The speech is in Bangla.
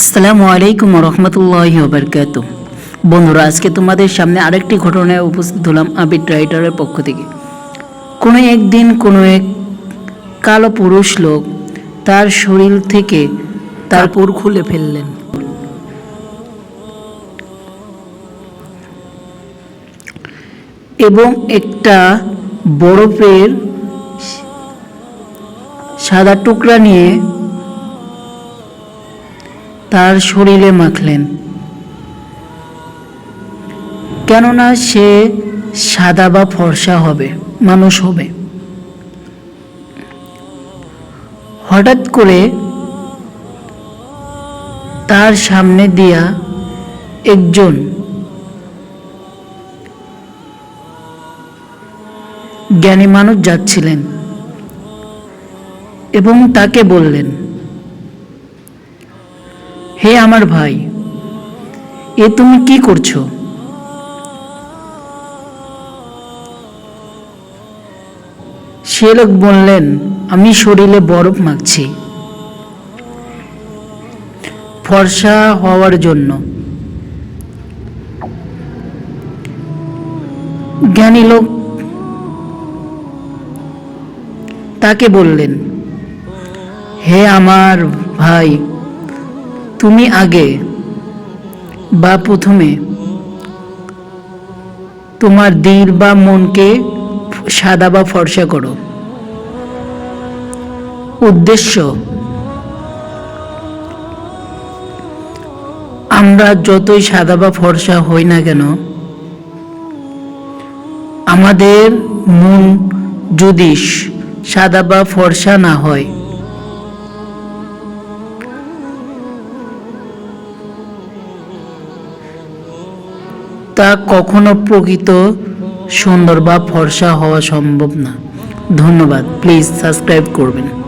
আসসালামু আলাইকুম রহমতুল্লাহ বরকাত বন্ধুরা আজকে তোমাদের সামনে আরেকটি ঘটনায় উপস্থিত হলাম আবিদ রাইটারের পক্ষ থেকে। কোনো একদিন কোনো এক কালো পুরুষ লোক তার শরীর থেকে তার পুর খুলে ফেললেন। এবং একটা বরফের সাদা টুকরা নিয়ে তার শরীরে মাখলেন। কেননা সে সাদা বা ফর্সা হবে, মানুষ হবে। হঠাৎ করে তার সামনে দিয়া একজন জ্ঞানী মানুষ যাচ্ছিলেন এবং তাকে বললেন হে আমার ভাই, এ তুমি কি করছ? সে লোক বললেন, আমি শরীরে বরফ মাখছি। ফর্সা হওয়ার জন্য। জ্ঞানী লোক তাকে বললেন, হে আমার ভাই তুমি আগে বা প্রথমে তোমার দিল বা মনকে সাদা বা ফর্সা করো। উদ্দেশ্য, আমরা যতই সাদা বা ফর্সা হই না কেন, আমাদের মন যদি সাদা বা ফর্সা না হয় তা কখনো প্রকৃত সুন্দর বা ফর্সা হওয়া সম্ভব না। ধন্যবাদ। প্লিজ সাবস্ক্রাইব করবেন।